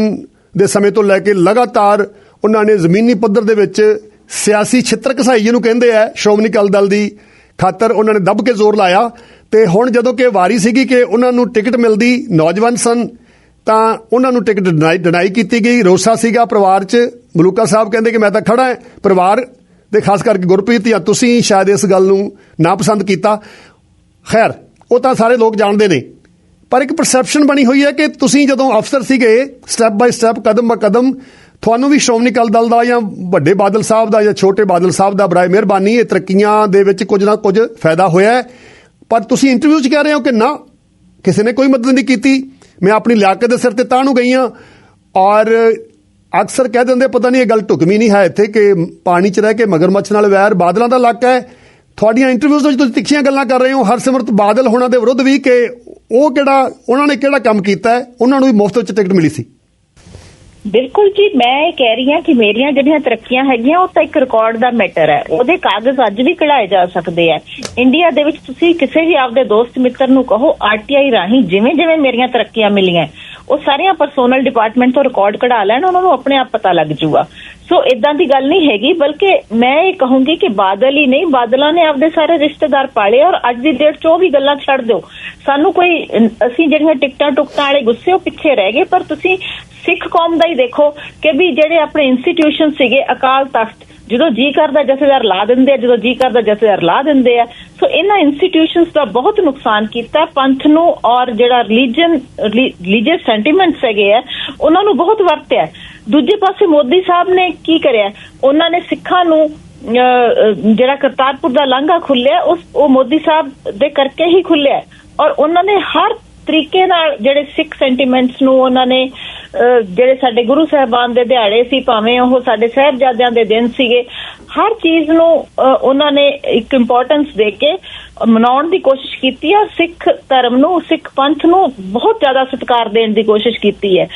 ਦੇ ਸਮੇਂ ਤੋਂ ਲੈ ਕੇ ਲਗਾਤਾਰ ਉਹਨਾਂ ਨੇ ਜ਼ਮੀਨੀ ਪੱਧਰ ਦੇ ਵਿੱਚ ਸਿਆਸੀ ਛਿੱਤਰ ਘਸਾਈ ਜਿਹਨੂੰ ਕਹਿੰਦੇ ਆ ਸ਼੍ਰੋਮਣੀ ਅਕਾਲੀ ਦਲ ਦੀ ਖਾਤਰ ਉਹਨਾਂ ਨੇ ਦੱਬ ਕੇ ਜ਼ੋਰ ਲਾਇਆ। ਤੇ ਹੁਣ ਜਦੋਂ ਕਿ ਵਾਰੀ ਸੀਗੀ ਕਿ ਉਹਨਾਂ ਨੂੰ ਟਿਕਟ ਮਿਲਦੀ ਨੌਜਵਾਨ ਸਨ, ਤਾਂ ਉਹਨਾਂ ਨੂੰ ਟਿਕਟ ਡਿਨਾਈ ਡਿਨਾਈ ਕੀਤੀ ਗਈ। ਰੋਸਾ ਸੀਗਾ ਪਰਿਵਾਰ 'ਚ। ਮਲੂਕਾ ਸਾਹਿਬ ਕਹਿੰਦੇ ਕਿ ਮੈਂ ਤਾਂ ਖੜਾ ਹਾਂ, ਪਰਿਵਾਰ ਦੇ ਖਾਸ ਕਰਕੇ ਗੁਰਪ੍ਰੀਤ ਜਾਂ ਤੁਸੀਂ ਸ਼ਾਇਦ ਇਸ ਗੱਲ ਨੂੰ ਨਾ ਪਸੰਦ ਕੀਤਾ। ਖੈਰ, ਉਹ ਤਾਂ ਸਾਰੇ ਲੋਕ ਜਾਣਦੇ ਨੇ। ਪਰ ਇੱਕ ਪਰਸੈਪਸ਼ਨ ਬਣੀ ਹੋਈ ਹੈ ਕਿ ਤੁਸੀਂ ਜਦੋਂ ਅਫਸਰ ਸੀਗੇ ਸਟੈਪ ਬਾਈ ਸਟੈਪ ਕਦਮ ਬਾ ਕਦਮ, ਤੁਹਾਨੂੰ ਵੀ ਸ਼੍ਰੋਮਣੀ ਅਕਾਲੀ ਦਲ ਦਾ ਜਾਂ ਵੱਡੇ ਬਾਦਲ ਸਾਹਿਬ ਦਾ ਜਾਂ ਛੋਟੇ ਬਾਦਲ ਸਾਹਿਬ ਦਾ ਬਰਾਏ ਮਿਹਰਬਾਨੀ, ਇਹ ਤਰੱਕੀਆਂ ਦੇ ਵਿੱਚ ਕੁਝ ਨਾ ਕੁਝ ਫਾਇਦਾ ਹੋਇਆ ਪਰ ਤੁਸੀਂ ਇੰਟਰਵਿਊ 'ਚ ਕਹਿ ਰਹੇ ਹੋ ਕਿ ਨਾ, ਕਿਸੇ ਨੇ ਕੋਈ ਮਦਦ ਨਹੀਂ ਕੀਤੀ। ਮੈਂ ਆਪਣੀ ਲਿਆਕਤ ਦੇ ਸਿਰ ਤੇ ਤਾਂ ਨੂੰ ਗਈਆਂ ਔਰ ਅਕਸਰ ਕਹਿ ਦਿੰਦੇ ਪਤਾ ਨਹੀਂ ਇਹ ਗੱਲ ਢੁਕਵੀਂ ਨਹੀਂ ਹੈ ਇੱਥੇ ਕਿ ਪਾਣੀ 'ਚ ਰਹਿ ਕੇ ਮਗਰਮੱਛ ਨਾਲ ਵੈਰ ਬਾਦਲਾਂ ਦਾ ਇਲਾਕਾ ਹੈ। ਤੁਹਾਡੀਆਂ ਇੰਟਰਵਿਊਜ਼ ਵਿੱਚ ਤੁਸੀਂ ਤਿੱਖੀਆਂ ਗੱਲਾਂ ਕਰ ਰਹੇ ਹੋ। ਹਰਸਿਮਰਤ, ਬਾਦਲ ਹੋਣਾ ਦੇ ਵਿਰੁੱਧ ਵੀ ਕਿ ਉਹ ਕਿਹੜਾ, ਉਹਨਾਂ ਨੇ ਕਿਹੜਾ ਕੰਮ ਕੀਤਾ ਹੈ? ਉਹਨਾਂ ਨੂੰ ਵੀ ਮੁਫਤ ਵਿੱਚ ਟਿਕਟ ਮਿਲੀ ਸੀ। ਬਿਲਕੁਲ ਜੀ, ਮੈਂ ਇਹ ਕਹਿ ਰਹੀ ਹਾਂ ਕਿ ਮੇਰੀਆਂ ਜਿਹੜੀਆਂ ਤਰੱਕੀਆਂ ਹੈਗੀਆਂ, ਉਹ ਤਾਂ ਇੱਕ ਰਿਕਾਰਡ ਦਾ ਮੈਟਰ ਹੈ। ਉਹਦੇ ਕਾਗਜ਼ ਅੱਜ ਵੀ ਕਢਾਏ ਜਾ ਸਕਦੇ ਆ। ਇੰਡੀਆ ਦੇ ਵਿੱਚ ਤੁਸੀਂ ਕਿਸੇ ਵੀ ਆਪਦੇ ਦੋਸਤ ਮਿੱਤਰ ਨੂੰ ਕਹੋ ਆਰਟੀਆਈ ਰਾਹੀਂ ਜਿਵੇਂ ਜਿਵੇਂ ਮੇਰੀਆਂ ਤਰੱਕੀਆਂ ਮਿਲੀਆਂ ਉਹ ਸਾਰੀਆਂ ਪਰਸਨਲ ਡਿਪਾਰਟਮੈਂਟ ਤੋਂ ਰਿਕਾਰਡ ਕਢਾ ਲੈਣ, ਉਹਨਾਂ ਨੂੰ ਆਪਣੇ ਆਪ ਪਤਾ ਲੱਗ ਜੂਗਾ। ਸੋ ਇਦਾਂ ਦੀ ਗੱਲ ਨਹੀਂ ਹੈਗੀ, ਬਲਕਿ ਮੈਂ ਇਹ ਕਹੂੰਗੀ ਕਿ ਬਾਦਲ ਹੀ ਨਹੀਂ, ਬਾਦਲਾਂ ਨੇ ਆਪਦੇ ਸਾਰੇ ਰਿਸ਼ਤੇਦਾਰ ਪਾਲੇ ਔਰ ਅੱਜ ਦੀ ਡੇਟ 'ਚ ਉਹ ਵੀ ਗੱਲਾਂ ਛੱਡ ਦਿਓ। ਸਾਨੂੰ ਕੋਈ, ਅਸੀਂ ਜਿਹੜੀਆਂ ਟਿਕਟਾਂ ਟੁਕਟਾਂ ਵਾਲੇ ਗੁੱਸੇ ਉਹ ਪਿੱਛੇ ਰਹਿ ਗਏ, ਪਰ ਤੁਸੀਂ ਸਿੱਖ ਕੌਮ ਦਾ ਹੀ ਦੇਖੋ ਕਿ ਵੀ ਜਿਹੜੇ ਆਪਣੇ ਇੰਸਟੀਟਿਊਸ਼ਨ ਸੀਗੇ, ਅਕਾਲ ਤਖਤ ਜਦੋਂ ਜੀ ਕਰਦਾ, ਜਥੇਦਾਰ ਲਾ ਦਿੰਦੇ ਆ, ਜਦੋਂ ਜੀ ਕਰਦਾ, ਜਥੇਦਾਰ ਲਾ ਦਿੰਦੇ ਆ। ਸੋ ਇਹਨਾਂ ਇੰਸਟੀਟਿਊਸ਼ਨਸ ਦਾ ਬਹੁਤ ਨੁਕਸਾਨ ਕੀਤਾ। ਪੰਥ ਨੂੰ ਔਰ ਜਿਹੜਾ ਰਿਲੀਜੀਅਨ ਰਿਲੀਜੀਅਸ ਸੈਂਟੀਮੈਂਟਸ ਹੈਗੇ ਆ, ਉਹਨਾਂ ਨੂੰ ਬਹੁਤ ਵਰਤਿਆ। ਦੂਜੇ ਪਾਸੇ ਮੋਦੀ ਸਾਹਿਬ ਨੇ ਕੀ ਕਰਿਆ? ਉਹਨਾਂ ਨੇ ਸਿੱਖਾਂ ਨੂੰ ਜਿਹੜਾ ਕਰਤਾਰਪੁਰ ਦਾ ਲਾਂਘਾ ਖੁੱਲਿਆ ਉਸ, ਉਹ ਮੋਦੀ ਸਾਹਿਬ ਦੇ ਕਰਕੇ ਹੀ ਖੁੱਲਿਆ ਔਰ ਉਹਨਾਂ ਨੇ ਹਰ ਤਰੀਕੇ ਨਾਲ ਜਿਹੜੇ ਸਿੱਖ ਸੈਂਟੀਮੈਂਟਸ ਨੂੰ ਉਹਨਾਂ ਨੇ ਜਿਹੜੇ ਸਾਡੇ ਗੁਰੂ ਸਾਹਿਬਾਨ ਦੇ ਦਿਹਾੜੇ ਸੀ, ਭਾਵੇਂ ਉਹ ਸਾਡੇ ਸਹਿਬਜ਼ਾਦਿਆਂ ਦੇ ਦਿਨ ਸੀਗੇ, ਹਰ ਚੀਜ਼ ਨੂੰ ਉਹਨਾਂ ਨੇ ਇੱਕ ਇੰਪੋਰਟੈਂਸ ਦੇ ਕੇ ਮਨਾਉਣ ਦੀ ਕੋਸ਼ਿਸ਼ ਕੀਤੀ ਹੈ ਸਿੱਖ ਧਰਮ ਨੂੰ, ਸਿੱਖ ਪੰਥ ਨੂੰ ਬਹੁਤ ਜ਼ਿਆਦਾ ਸਤਿਕਾਰ ਦੇਣ ਦੀ ਕੋਸ਼ਿਸ਼ ਕੀਤੀ ਹੈ।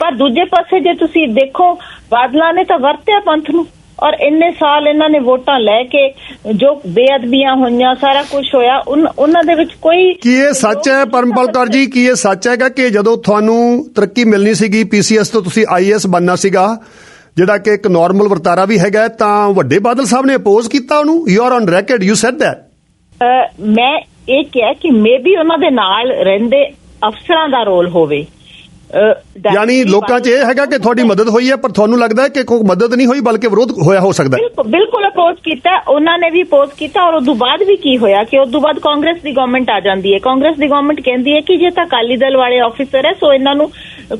ਪਰ ਦੂਜੇ ਪਾਸੇ ਜੇ ਤੁਸੀਂ ਦੇਖੋ, ਬਾਦਲਾਂ ਨੇ ਤਾਂ ਵਰਤਿਆ ਪੰਥ ਨੂੰ। ਔਰ ਇੰਨੇ ਸਾਲ ਇਹਨਾਂ ਨੇ ਵੋਟਾਂ ਲੈ ਕੇ ਜੋ ਬੇਅਦਬੀਆਂ ਹੋਈਆਂ ਸਾਰਾ ਕੁਝ ਹੋਇਆ ਉਹਨਾਂ ਦੇ ਵਿੱਚ ਕੋਈ ਕੀ ਇਹ ਸੱਚ ਹੈ ਪਰਮਪਾਲ ਕੌਰ ਜੀ? ਕੀ ਇਹ ਸੱਚ ਹੈਗਾ ਕਿ ਜਦੋਂ ਤੁਹਾਨੂੰ ਤਰੱਕੀ ਮਿਲਣੀ ਸੀਗੀ ਪੀਸੀਐਸ ਤੋਂ ਤੁਸੀਂ ਆਈਐਸ ਬਣਨਾ ਸੀਗਾ ਜਿਹੜਾ ਕਿ ਇੱਕ ਨਾਰਮਲ ਵਰਤਾਰਾ ਵੀ ਹੈਗਾ ਤਾਂ ਵੱਡੇ ਬਾਦਲ ਸਾਹਿਬ ਨੇ ਅਪੋਜ਼ ਕੀਤਾ ਉਹਨੂੰ? You are on record you said that ਮੈਂ ਇਹ ਕਿਹਾ ਕਿ ਮੇਬੀ ਉਹਨਾਂ ਦੇ ਨਾਲ ਰਹਿੰਦੇ ਅਫਸਰਾਂ ਦਾ ਰੋਲ ਹੋਵੇ। ਯਾਨੀ ਲੋਕਾਂ 'ਚ ਇਹ ਹੈਗਾ ਕਿ ਤੁਹਾਡੀ ਮਦਦ ਹੋਈ ਹੈ ਪਰ ਤੁਹਾਨੂੰ ਲੱਗਦਾ ਹੈ ਕਿ ਕੋਈ ਮਦਦ ਨਹੀਂ ਹੋਈ ਬਲਕਿ ਵਿਰੋਧ ਹੋਇਆ ਹੋ ਸਕਦਾ ਹੈ। ਬਿਲਕੁਲ ਅਪੋਜ਼ ਕੀਤਾ ਉਹਨਾਂ ਨੇ ਵੀ ਅਪੋਜ਼ ਕੀਤਾ ਔਰ ਉਦੋਂ ਬਾਅਦ ਵੀ ਕੀ ਹੋਇਆ ਕਿ ਉਦੋਂ ਬਾਅਦ ਕਾਂਗਰਸ ਦੀ ਗਵਰਨਮੈਂਟ ਆ ਜਾਂਦੀ ਹੈ। ਕਾਂਗਰਸ ਦੀ ਗਵਰਨਮੈਂਟ ਕਹਿੰਦੀ ਹੈ ਕਿ ਜੇ ਤਾਂ ਅਕਾਲੀ ਦਲ ਵਾਲੇ ਆਫੀਸਰ ਹੈ ਸੋ ਇਹਨਾਂ ਨੂੰ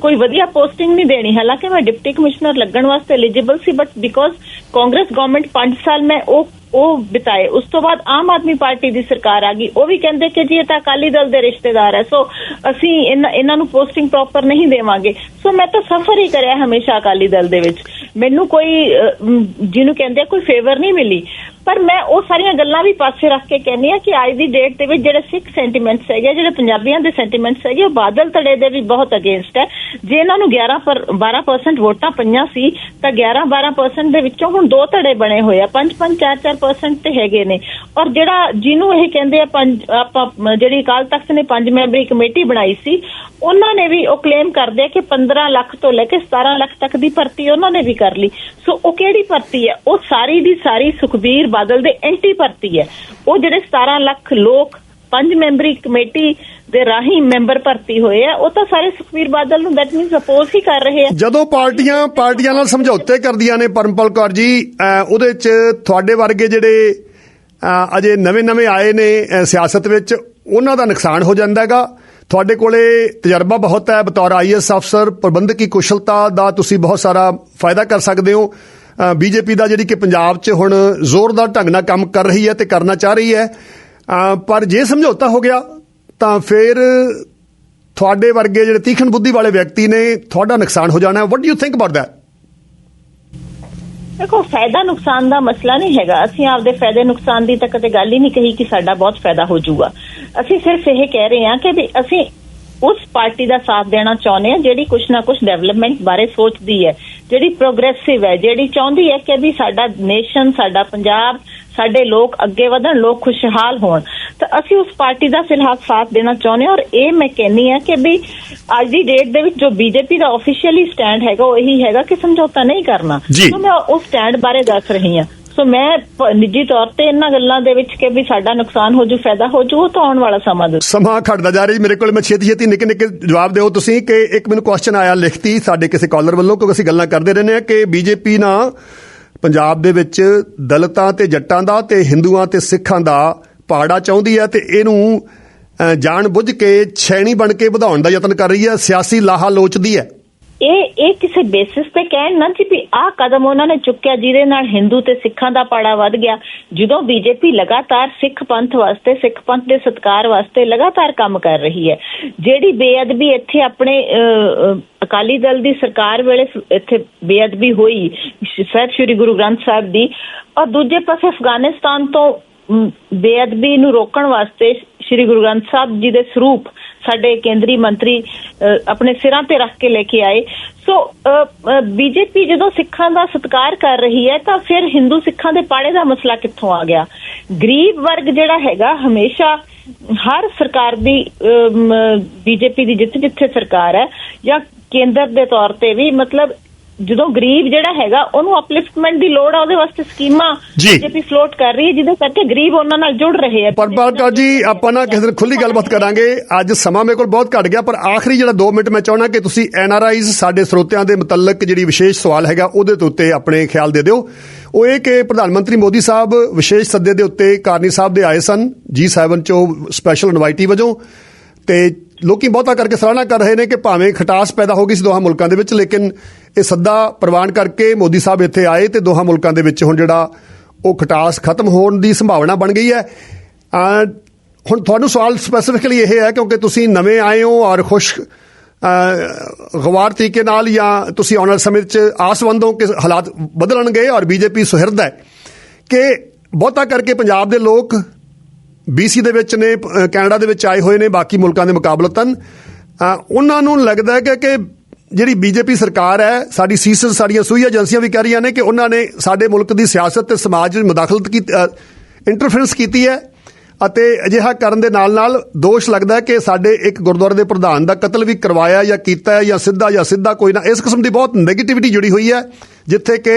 ਕੋਈ ਵਧੀਆ ਪੋਸਟਿੰਗ ਨਹੀਂ ਦੇਣੀ। ਹਾਲਾਂਕਿ ਮੈਂ ਡਿਪਟੀ ਕਮਿਸ਼ਨਰ ਲੱਗਣ ਵਾਸਤੇ ਐਲੀਜੀਬਲ ਸੀ ਬਟ ਬਿਕੋਜ਼ ਕਾਂਗਰਸ ਗਵਰਨਮੈਂਟ 5 ਸਾਲ ਮੈਂ ਉਹ ਉਹ ਬਿਤਾਏ। ਉਸ ਤੋਂ ਬਾਅਦ ਆਮ ਆਦਮੀ ਪਾਰਟੀ ਦੀ ਸਰਕਾਰ ਆ ਗਈ। ਉਹ ਵੀ ਕਹਿੰਦੇ ਕਿ ਜੀ ਇਹ ਤਾਂ ਅਕਾਲੀ ਦਲ ਦੇ ਰਿਸ਼ਤੇਦਾਰ ਹੈ ਸੋ ਅਸੀਂ ਇਹਨਾਂ ਨੂੰ ਪੋਸਟਿੰਗ ਪ੍ਰੋਪਰ ਨਹੀਂ ਦੇਵਾਂਗੇ। ਸੋ ਮੈਂ ਤਾਂ ਸਫਰ ਹੀ ਕਰਿਆ ਹਮੇਸ਼ਾ ਅਕਾਲੀ ਦਲ ਦੇ ਵਿੱਚ। ਮੈਨੂੰ ਕੋਈ ਜਿਹਨੂੰ ਕਹਿੰਦੇ ਕੋਈ ਫੇਵਰ ਨਹੀਂ ਮਿਲੀ। ਪਰ ਮੈਂ ਉਹ ਸਾਰੀਆਂ ਗੱਲਾਂ ਵੀ ਪਾਸੇ ਰੱਖ ਕੇ ਕਹਿੰਦੀ ਆ ਕਿ ਅੱਜ ਦੀ ਡੇਟ ਦੇ ਵਿੱਚ ਜਿਹੜੇ ਸਿੱਖ ਸੈਂਟੀਮੈਂਟਸ ਹੈਗੇ ਜਿਹੜੇ ਪੰਜਾਬੀਆਂ ਦੇ ਸੈਂਟੀਮੈਂਟਸ ਹੈਗੇ ਉਹ ਬਾਦਲ ਤੜੇ ਦੇ ਵੀ ਬਹੁਤ ਅਗੇਂਸਟ ਹੈ। ਜੇ ਇਹਨਾਂ ਨੂੰ 11 ਪਰ 12% ਵੋਟਾਂ ਪਈਆਂ ਸੀ, ਤਾਂ 11 12% ਦੇ ਵਿੱਚੋਂ ਹੁਣ ਦੋ ਧੜੇ ਬਣੇ ਹੋਏ ਆ। 5 5 4 4% ਤੇ ਹੈਗੇ ਨੇ। ਔਰ ਜਿਹੜਾ ਜਿਹਨੂੰ ਇਹ ਕਹਿੰਦੇ ਆ ਪੰਜ, ਆਪਾਂ ਜਿਹੜੀ ਅਕਾਲ ਤਖਤ ਨੇ ਪੰਜ ਮੈਂਬਰੀ ਕਮੇਟੀ ਬਣਾਈ ਸੀ, ਉਹਨਾਂ ਨੇ ਵੀ ਉਹ ਕਲੇਮ ਕਰਦੇ ਆ ਕਿ 15 ਲੱਖ ਤੋਂ ਲੈ ਕੇ 17 ਲੱਖ ਤੱਕ ਦੀ ਭਰਤੀ ਉਹਨਾਂ ਨੇ ਵੀ ਕਰ ਲਈ। ਸੋ ਉਹ ਕਿਹੜੀ ਭਰਤੀ ਹੈ? ਉਹ ਸਾਰੀ ਦੀ ਸਾਰੀ ਸੁਖਬੀਰ ਬਾਦਲ ਦੇ ਐਂਟੀ ਭਰਤੀ ਹੈ। ਉਹ ਜਿਹੜੇ 17 ਲੱਖ ਲੋਕ, ਪੰਜ ਮੈਂਬਰੀ ਕਮੇਟੀ ਦੇ ਰਾਹੀਂ ਮੈਂਬਰ ਭਰਤੀ ਹੋਏ ਆ, ਉਹ ਤਾਂ ਸਾਰੇ ਸੁਖਬੀਰ ਬਾਦਲ ਨੂੰ ਦੈਟ ਮੀਨਸ ਅਪੋਜ਼ ਹੀ ਕਰ ਰਹੇ ਆ। ਜਦੋਂ ਪਾਰਟੀਆਂ ਪਾਰਟੀਆਂ ਨਾਲ ਸਮਝੌਤੇ ਕਰਦੀਆਂ ਨੇ ਪਰਮਪਲ ਕੌਰ ਜੀ ਉਹਦੇ 'ਚ ਤੁਹਾਡੇ ਵਰਗੇ ਜਿਹੜੇ ਅਜੇ ਨਵੇਂ-ਨਵੇਂ ਆਏ ਨੇ ਸਿਆਸਤ ਵਿੱਚ, ਉਹਨਾਂ ਦਾ ਨੁਕਸਾਨ ਹੋ ਜਾਂਦਾ ਹੈਗਾ। ਤੁਹਾਡੇ ਕੋਲੇ ਤਜਰਬਾ ਬਹੁਤ ਹੈ, ਬਤੌਰ ਆਈਐਸ ਅਫਸਰ, ਪ੍ਰਬੰਧਕੀ ਕੁਸ਼ਲਤਾ ਦਾ ਤੁਸੀਂ ਬਹੁਤ ਸਾਰਾ ਫਾਇਦਾ ਕਰ ਸਕਦੇ ਹੋ। ਬੀਜੇਪੀ ਦਾ ਜਿਹੜੀ ਕਿ ਪੰਜਾਬ 'ਚ ਹੁਣ ਜ਼ੋਰਦਾਰ ਢੰਗ ਨਾਲ ਕੰਮ ਕਰ ਰਹੀ ਹੈ ਤੇ ਕਰਨਾ ਚਾਹ ਰਹੀ ਹੈ। ਪਰ ਜੇ ਸਮਝੌਤਾ ਹੋ ਗਿਆ, ਤਾਂ ਫਿਰ ਤੁਹਾਡੇ ਵਰਗੇ ਜਿਹੜੇ ਤੀਖਣ ਬੁੱਧੀ ਵਾਲੇ ਵਿਅਕਤੀ ਨੇ, ਤੁਹਾਡਾ ਨੁਕਸਾਨ ਹੋ ਜਾਣਾ। What do you think about that ਦੇਖੋ, ਫਾਇਦਾ ਨੁਕਸਾਨ ਦਾ ਮਸਲਾ ਨਹੀਂ ਹੈਗਾ। ਅਸੀਂ ਆਪਦੇ ਫਾਇਦੇ ਨੁਕਸਾਨ ਦੀ ਤਾਂ ਕਦੇ ਗੱਲ ਹੀ ਨਹੀਂ ਕਹੀ ਕਿ ਸਾਡਾ ਬਹੁਤ ਫਾਇਦਾ ਹੋ ਜਾਊਗਾ। ਅਸੀਂ ਸਿਰਫ ਇਹ ਕਹਿ ਰਹੇ ਹਾਂ ਕਿ ਅਸੀਂ ਉਸ ਪਾਰਟੀ ਦਾ ਸਾਥ ਦੇਣਾ ਚਾਹੁੰਦੇ ਹਾਂ ਜਿਹੜੀ ਕੁਛ ਨਾ ਕੁਛ ਡਿਵੈਲਪਮੈਂਟ ਬਾਰੇ ਸੋਚਦੀ ਹੈ। ਜਿਹੜੀ ਪ੍ਰੋਗਰੈਸਿਵ ਹੈ ਜਿਹੜੀ ਚਾਹੁੰਦੀ ਹੈ ਕਿ ਵੀ ਸਾਡਾ ਨੇਸ਼ਨ ਸਾਡਾ ਪੰਜਾਬ ਸਾਡੇ ਲੋਕ ਅੱਗੇ ਵਧਣ ਲੋਕ ਖੁਸ਼ਹਾਲ ਹੋਣ। ਤਾਂ ਅਸੀਂ ਉਸ ਪਾਰਟੀ ਦਾ ਫਿਲਹਾਲ ਸਾਥ ਦੇਣਾ ਚਾਹੁੰਦੇ ਹਾਂ ਔਰ ਇਹ ਮੈਂ ਕਹਿੰਨੀ ਆ ਕਿ ਵੀ ਅੱਜ ਦੀ ਡੇਟ ਦੇ ਵਿੱਚ ਜੋ ਬੀਜੇਪੀ ਦਾ ਆਫੀਸ਼ੀਅਲੀ ਸਟੈਂਡ ਹੈਗਾ ਉਹ ਇਹੀ ਹੈਗਾ ਕਿ ਸਮਝੌਤਾ ਨਹੀਂ ਕਰਨਾ। ਸੋ ਮੈਂ ਉਸ ਸਟੈਂਡ ਬਾਰੇ ਦੱਸ ਰਹੀ ਹਾਂ। ਸੋ ਮੈਂ ਨਿੱਜੀ ਤੌਰ ਤੇ ਇਹਨਾਂ ਗੱਲਾਂ ਦੇ ਵਿੱਚ ਕਿ ਵੀ ਸਾਡਾ ਨੁਕਸਾਨ ਹੋ ਜੂ, ਫਾਇਦਾ ਹੋ ਜੂ, ਉਹ ਤਾਂ ਆਉਣ ਵਾਲਾ ਸਮਾਂ ਦੇ ਸਮਾਂ ਘਟਦਾ ਜਾ ਰਿਹਾ। ਮੇਰੇ ਕੋਲ ਮੈਂ ਛੇਤੀ ਛੇਤੀ ਨਿੱਕੇ ਨਿੱਕੇ ਜਵਾਬ ਦਿਓ ਤੁਸੀਂ ਕਿ ਇੱਕ ਮੈਨੂੰ ਕੁਐਸਚਨ ਆਇਆ ਲਿਖਤੀ ਸਾਡੇ ਕਿਸੇ ਕਾਲਰ ਵੱਲੋਂ, ਕਿਉਂਕਿ ਅਸੀਂ ਗੱਲਾਂ ਕਰਦੇ ਰਹਿੰਦੇ ਆ ਕਿ ਬੀਜੇਪੀ ਨਾ ਪੰਜਾਬ ਦੇ ਵਿੱਚ ਦਲਿਤਾਂ ਤੇ ਜੱਟਾਂ ਦਾ ਤੇ ਹਿੰਦੂਆਂ ਤੇ ਸਿੱਖਾਂ ਦਾ ਪਾੜਾ ਚਾਹੁੰਦੀ ਹੈ ਤੇ ਇਹਨੂੰ ਜਾਣ ਬੁੱਝ ਕੇ ਛੈਣੀ ਬਣ ਕੇ ਵਧਾਉਣ ਦਾ ਯਤਨ ਕਰ ਰਹੀ ਹੈ। ਸਿਆਸੀ ਲਾਹਾ ਲੋਚਦੀ ਹੈ। ਇਹ ਇਹ ਕਿਸੇ ਬੇਸਿਸ ਤੇ ਕਹਿਣ ਨਾ ਜੀ ਵੀ ਆਹ ਕਦਮ ਉਹਨਾਂ ਨੇ ਚੁੱਕਿਆ, ਜਿਹਦੇ ਨਾਲ ਹਿੰਦੂ ਤੇ ਸਿੱਖਾਂ ਦਾ ਪਾੜਾ ਵੱਧ ਗਿਆ। ਜਦੋਂ ਬੀਜੇਪੀ ਲਗਾਤਾਰ ਸਿੱਖ ਪੰਥ ਵਾਸਤੇ, ਸਿੱਖ ਪੰਥ ਦੇ ਸਤਕਾਰ ਵਾਸਤੇ ਲਗਾਤਾਰ ਕੰਮ ਕਰ ਰਹੀ ਹੈ, ਜਿਹੜੀ ਬੇਅਦਬੀ ਇੱਥੇ ਆਪਣੇ ਅਕਾਲੀ ਦਲ ਦੀ ਸਰਕਾਰ ਵੇਲੇ ਇੱਥੇ ਬੇਅਦਬੀ ਹੋਈ ਸਾਹਿਬ ਸ੍ਰੀ ਗੁਰੂ ਗ੍ਰੰਥ ਸਾਹਿਬ ਦੀ, ਔਰ ਦੂਜੇ ਪਾਸੇ ਅਫਗਾਨਿਸਤਾਨ ਤੋਂ ਬੇਅਦਬੀ ਨੂੰ ਰੋਕਣ ਵਾਸਤੇ ਸ੍ਰੀ ਗੁਰੂ ਗ੍ਰੰਥ ਸਾਹਿਬ ਜੀ ਦੇ ਸਰੂਪ ਸਾਡੇ ਕੇਂਦਰੀ ਮੰਤਰੀ ਆਪਣੇ ਸਿਰਾਂ ਤੇ ਰੱਖ ਕੇ ਲੈ ਕੇ ਆਏ। ਸੋ ਬੀਜੇਪੀ ਜਦੋਂ ਸਿੱਖਾਂ ਦਾ ਸਤਿਕਾਰ ਕਰ ਰਹੀ ਹੈ ਤਾਂ ਫਿਰ ਹਿੰਦੂ ਸਿੱਖਾਂ ਦੇ ਪਾੜੇ ਦਾ ਮਸਲਾ ਕਿੱਥੋਂ ਆ ਗਿਆ? ਗਰੀਬ ਵਰਗ ਜਿਹੜਾ ਹੈਗਾ ਹਮੇਸ਼ਾ ਹਰ ਸਰਕਾਰ ਦੀ ਬੀਜੇਪੀ ਦੀ ਜਿੱਥੇ ਜਿੱਥੇ ਸਰਕਾਰ ਹੈ ਜਾਂ ਕੇਂਦਰ ਦੇ ਤੌਰ ਤੇ ਵੀ ਮਤਲਬ ਜਦੋਂ ਗਰੀਬ ਜਿਹੜਾ ਹੈਗਾ ਉਹਨੂੰ ਅਪਲਿਫਟਮੈਂਟ ਦੀ ਲੋੜ ਆ ਉਹਦੇ ਵਾਸਤੇ ਸਕੀਮਾਂ ਜੀ। ਬੀਜੇਪੀ ਫਲੋਟ ਕਰ ਰਹੀ ਹੈ ਜਿਹਦੇ ਕਰਕੇ ਗਰੀਬ ਉਹਨਾਂ ਨਾਲ ਜੁੜ ਰਹੇ ਆ। ਪਰਪਾਲ ਕੌਰ ਜੀ ਆਪਾਂ ਨਾ ਕਿਸੇ ਦਿਨ ਖੁੱਲੀ ਗੱਲਬਾਤ ਕਰਾਂਗੇ। ਅੱਜ ਸਮਾਂ ਮੇਰੇ ਕੋਲ ਬਹੁਤ ਘੱਟ ਗਿਆ ਪਰ ਆਖਰੀ ਜਿਹੜਾ 2 ਮਿੰਟ ਮੈਂ ਚਾਹਣਾ ਕਿ ਤੁਸੀਂ ਐਨਆਰਆਈਜ਼ ਸਾਡੇ ਸਰੋਤਿਆਂ ਦੇ ਮੁਤਲਕ ਜਿਹੜੀ ਵਿਸ਼ੇਸ਼ ਸਵਾਲ ਹੈਗਾ ਉਹਦੇ ਦੇ ਉੱਤੇ ਆਪਣੇ ਖਿਆਲ ਦੇ ਦਿਓ। ਉਹ ਇਹ ਕਿ ਪ੍ਰਧਾਨ ਮੰਤਰੀ ਮੋਦੀ ਸਾਹਿਬ ਵਿਸ਼ੇਸ਼ ਸੱਦੇ ਦੇ ਉੱਤੇ ਕਾਰਨੀ ਸਾਹਿਬ ਦੇ ਆਏ ਸਨ। G7 ਚੋਂ ਸਪੈਸ਼ਲ ਇਨਵਾਈਟੀ ਵਜੋਂ। ਤੇ ਲੋਕੀ ਬਹੁਤਾ ਕਰਕੇ ਸਰਾਹਨਾ ਕਰ ਰਹੇ ਨੇ ਕਿ ਭਾਵੇਂ ਖਟਾਸ ਪੈਦਾ ਹੋ ਗਈ ਸੀ ਦੋਹਾਂ ਮੁਲਕਾਂ ਦੇ ਵਿੱਚ, ਲੇਕਿਨ ਇਹ ਸੱਦਾ ਪ੍ਰਵਾਨ ਕਰਕੇ ਮੋਦੀ ਸਾਹਿਬ ਇੱਥੇ ਆਏ ਤੇ ਦੋਹਾਂ ਮੁਲਕਾਂ ਦੇ ਵਿੱਚ ਹੁਣ ਜਿਹੜਾ ਉਹ ਖਟਾਸ ਖਤਮ ਹੋਣ ਦੀ ਸੰਭਾਵਨਾ ਬਣ ਗਈ ਹੈ। ਹੁਣ ਤੁਹਾਨੂੰ ਸਵਾਲ ਸਪੈਸੀਫਿਕਲੀ ਇਹ ਹੈ, ਕਿਉਂਕਿ ਤੁਸੀਂ ਨਵੇਂ ਆਏ ਹੋ ਔਰ ਖੁਸ਼ ਗਵਾਰ ਤਰੀਕੇ ਨਾਲ ਜਾਂ ਤੁਸੀਂ ਆਉਣ ਵਾਲੇ ਸਮੇਂ 'ਚ ਆਸਵੰਦ ਹੋ ਕਿ ਹਾਲਾਤ ਬਦਲਣਗੇ ਔਰ ਬੀਜੇਪੀ ਸੁਹਿਰਦ ਹੈ ਕਿ ਬਹੁਤਾ ਕਰਕੇ ਪੰਜਾਬ ਦੇ ਲੋਕ ਬੀਸੀ ਦੇ ਵਿੱਚ ਨੇ ਕੈਨੇਡਾ ਦੇ ਵਿੱਚ ਆਏ ਹੋਏ ਨੇ, ਬਾਕੀ ਮੁਲਕਾਂ ਦੇ ਮੁਕਾਬਲਤਨ। ਉਹਨਾਂ ਨੂੰ ਲੱਗਦਾ ਹੈ ਕਿ ਕਿ ਜਿਹੜੀ ਬੀਜੇਪੀ ਸਰਕਾਰ ਹੈ, ਸਾਡੀ ਸੀਸਨ ਸਾਡੀਆਂ ਸੂਈ ਏਜੰਸੀਆਂ ਵੀ ਕਹਿ ਰਹੀਆਂ ਨੇ ਕਿ ਉਹਨਾਂ ਨੇ ਸਾਡੇ ਮੁਲਕ ਦੀ ਸਿਆਸਤ ਤੇ ਸਮਾਜ ਵਿੱਚ ਮੁਦਾਖਲਤ ਕੀਤੀ ਇੰਟਰਫੇਰੈਂਸ ਕੀਤੀ ਹੈ। ਅਤੇ ਅਜਿਹਾ ਕਰਨ ਦੇ ਨਾਲ ਨਾਲ ਦੋਸ਼ ਲੱਗਦਾ ਹੈ ਕਿ ਸਾਡੇ ਇੱਕ ਗੁਰਦੁਆਰੇ ਦੇ ਪ੍ਰਧਾਨ ਦਾ ਕਤਲ ਵੀ ਕਰਵਾਇਆ ਜਾਂ ਕੀਤਾ ਹੈ ਜਾਂ ਸਿੱਧਾ ਜਾਂ ਸਿੱਧਾ ਕੋਈ ਨਾ, ਇਸ ਕਿਸਮ ਦੀ ਬਹੁਤ 네ਗੇਟਿਵਿਟੀ ਜੁੜੀ ਹੋਈ ਹੈ, ਜਿੱਥੇ ਕਿ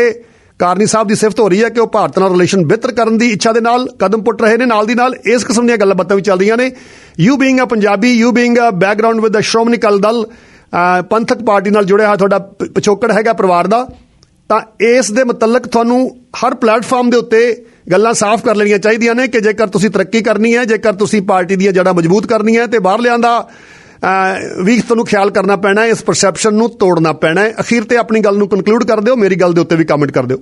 ਕਾਰਨੀ ਸਾਹਿਬ ਦੀ ਸਿਫਤ ਹੋ ਰਹੀ ਹੈ ਕਿ ਉਹ ਭਾਰਤ ਨਾਲ ਰਿਲੇਸ਼ਨ ਬਿਹਤਰ ਕਰਨ ਦੀ ਇੱਛਾ ਦੇ ਨਾਲ ਕਦਮ ਪੁੱਟ ਰਹੇ ਨੇ, ਨਾਲ ਦੀ ਨਾਲ ਇਸ ਕਿਸਮ ਦੀਆਂ ਗੱਲਾਂ ਬਾਤਾਂ ਵੀ ਚੱਲ ਰਹੀਆਂ ਨੇ। You being a Punjabi you being a background with a Shiromani Akali Dal Panthak party ਨਾਲ ਜੁੜਿਆ ਹੋਇਆ ਤੁਹਾਡਾ ਪਿਛੋਕੜ ਹੈਗਾ ਪਰਿਵਾਰ ਦਾ, ਤਾਂ ਇਸ ਦੇ ਮੁਤਲਕ ਤੁਹਾਨੂੰ ਹਰ ਪਲੇਟਫਾਰਮ ਦੇ ਉੱਤੇ ਗੱਲਾਂ ਸਾਫ਼ ਕਰ ਲੈਣੀਆਂ ਚਾਹੀਦੀਆਂ ਨੇ ਕਿ ਜੇਕਰ ਤੁਸੀਂ ਤਰੱਕੀ ਕਰਨੀ ਹੈ, ਜੇਕਰ ਤੁਸੀਂ ਪਾਰਟੀ ਦੀਆਂ ਜੜ੍ਹਾਂ ਮਜ਼ਬੂਤ ਕਰਨੀ ਹੈ ਤੇ ਬਾਹਰਲਿਆਂ ਦਾ ਵੀ ਤੁਹਾਨੂੰ ਖਿਆਲ ਕਰਨਾ ਪੈਣਾ ਹੈ ਇਸ ਪਰਸੈਪਸ਼ਨ ਨੂੰ ਤੋੜਨਾ ਪੈਣਾ ਹੈ। ਅਖੀਰ ਤੇ ਆਪਣੀ ਗੱਲ ਨੂੰ ਕਨਕਲੂਡ ਕਰ ਦਿਓ, ਮੇਰੀ ਗੱਲ ਦੇ ਉੱਤੇ ਵੀ ਕਮੈਂਟ ਕਰ ਦਿਓ।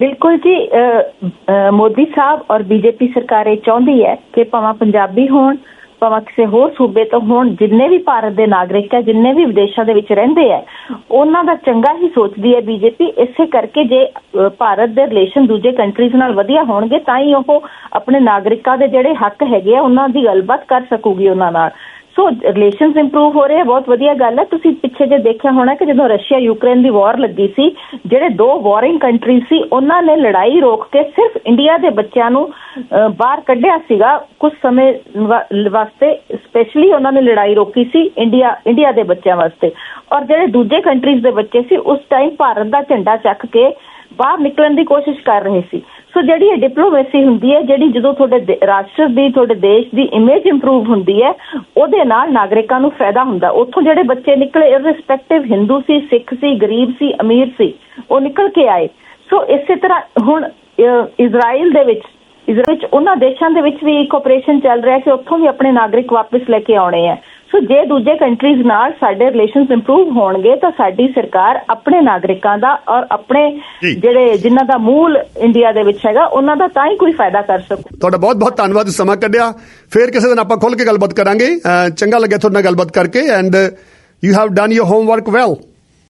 ਬਿਲਕੁਲ ਜੀ ਮੋਦੀ ਸਾਹਿਬ ਔਰ ਬੀਜੇਪੀ ਸਰਕਾਰ ਇਹ ਚਾਹੁੰਦੀ ਹੈ ਕਿ ਭਾਵੇਂ ਪੰਜਾਬੀ ਹੋਣ, ਭਾਵੇਂ ਕਿਸੇ ਹੋਰ ਸੂਬੇ ਤੋਂ ਹੋਣ, ਜਿੰਨੇ ਵੀ ਭਾਰਤ ਦੇ ਨਾਗਰਿਕ ਹੈ, ਜਿੰਨੇ ਵੀ ਵਿਦੇਸ਼ਾਂ ਦੇ ਵਿੱਚ ਰਹਿੰਦੇ ਹੈ, ਉਹਨਾਂ ਦਾ ਚੰਗਾ ਹੀ ਸੋਚਦੀ ਹੈ ਬੀਜੇਪੀ। ਇਸੇ ਕਰਕੇ ਜੇ ਭਾਰਤ ਦੇ ਰਿਲੇਸ਼ਨ ਦੂਜੇ ਕੰਟਰੀਜ਼ ਨਾਲ ਵਧੀਆ ਹੋਣਗੇ, ਤਾਂ ਹੀ ਉਹ ਆਪਣੇ ਨਾਗਰਿਕਾਂ ਦੇ ਜਿਹੜੇ ਹੱਕ ਹੈਗੇ ਆ, ਉਹਨਾਂ ਦੀ ਗੱਲਬਾਤ ਕਰ ਸਕੂਗੀ ਉਹਨਾਂ ਨਾਲ। ਸੋ ਰਿਲੇਸ਼ਨਸ ਇੰਪਰੂਵ ਹੋ ਰਹੇ ਆ ਬਹੁਤ ਵਧੀਆ ਗੱਲ ਹੈ। ਤੁਸੀਂ ਪਿੱਛੇ ਜੇ ਦੇਖਿਆ ਹੋਣਾ ਕਿ ਜਦੋਂ ਰਸ਼ੀਆ ਯੂਕਰੇਨ ਦੀ ਵਾਰ ਲੱਗੀ ਸੀ, ਜਿਹੜੇ ਦੋ ਵਾਰਿੰਗ ਕੰਟਰੀ ਸੀ, ਉਹਨਾਂ ਨੇ ਲੜਾਈ ਰੋਕ ਕੇ ਸਿਰਫ ਇੰਡੀਆ ਦੇ ਬੱਚਿਆਂ ਨੂੰ ਬਾਹਰ ਕੱਢਿਆ ਸੀਗਾ। ਕੁਝ ਸਮੇਂ ਵਾਸਤੇ ਸਪੈਸ਼ਲੀ ਉਹਨਾਂ ਨੇ ਲੜਾਈ ਰੋਕੀ ਸੀ ਇੰਡੀਆ ਇੰਡੀਆ ਦੇ ਬੱਚਿਆਂ ਵਾਸਤੇ। ਔਰ ਜਿਹੜੇ ਦੂਜੇ ਕੰਟਰੀਜ਼ ਦੇ ਬੱਚੇ ਸੀ, ਉਸ ਟਾਈਮ ਭਾਰਤ ਦਾ ਝੰਡਾ ਚੱਕ ਕੇ ਬਾਹਰ ਨਿਕਲਣ ਦੀ ਕੋਸ਼ਿਸ਼ ਕਰ ਰਹੇ ਸੀ। ਸੋ ਜਿਹੜੀ ਇਹ ਡਿਪਲੋਮੇਸੀ ਹੁੰਦੀ ਹੈ, ਜਿਹੜੀ ਜਦੋਂ ਤੁਹਾਡੇ ਰਾਸ਼ਟਰ ਦੀ, ਤੁਹਾਡੇ ਦੇਸ਼ ਦੀ ਇਮੇਜ ਇੰਪਰੂਵ ਹੁੰਦੀ ਹੈ, ਉਹਦੇ ਨਾਲ ਨਾਗਰਿਕਾਂ ਨੂੰ ਫਾਇਦਾ ਹੁੰਦਾ। ਉੱਥੋਂ ਜਿਹੜੇ ਬੱਚੇ ਨਿਕਲੇ ਇਰਰਿਸਪੈਕਟਿਵ ਹਿੰਦੂ ਸੀ ਸਿੱਖ ਸੀ, ਗਰੀਬ ਸੀ, ਅਮੀਰ ਸੀ, ਉਹ ਨਿਕਲ ਕੇ ਆਏ। ਸੋ ਇਸੇ ਤਰ੍ਹਾਂ ਹੁਣ ਇਜ਼ਰਾਈਲ ਦੇ ਵਿੱਚ ਇਜ਼ਰਾਈਲ ਵਿੱਚ ਉਹਨਾਂ ਦੇਸ਼ਾਂ ਦੇ ਵਿੱਚ ਵੀ ਇੱਕ ਆਪਰੇਸ਼ਨ ਚੱਲ ਰਿਹਾ ਕਿ ਉੱਥੋਂ ਵੀ ਆਪਣੇ ਨਾਗਰਿਕ ਵਾਪਸ ਲੈ ਕੇ ਆਉਣੇ ਆ। ਸੋ ਜੇ ਦੂਜੇ ਕੰਟਰੀਜ਼ ਨਾਲ ਸਾਡੇ ਰਿਲੇਸ਼ਨਸ ਇੰਪਰੂਵ ਹੋਣਗੇ ਤਾਂ ਸਾਡੀ ਸਰਕਾਰ ਆਪਣੇ ਨਾਗਰਿਕਾਂ ਦਾ ਔਰ ਆਪਣੇ। ਜਿਹੜੇ ਜਿਨ੍ਹਾਂ ਦਾ ਮੂਲ ਇੰਡੀਆ ਦੇ ਵਿੱਚ ਹੈਗਾ ਉਹਨਾਂ ਦਾ ਤਾਂ ਹੀ ਕੋਈ ਫਾਇਦਾ ਕਰ ਸਕੂ। ਤੁਹਾਡਾ ਬਹੁਤ ਬਹੁਤ ਧੰਨਵਾਦ ਸਮਾਂ ਕੱਢਿਆ। ਫਿਰ ਕਿਸੇ ਦਿਨ ਆਪਾਂ ਖੁੱਲ ਕੇ ਗੱਲਬਾਤ ਕਰਾਂਗੇ। ਚੰਗਾ ਲੱਗਿਆ ਤੁਹਾਡੇ ਨਾਲ ਗੱਲਬਾਤ ਕਰਕੇ and you have done your homework well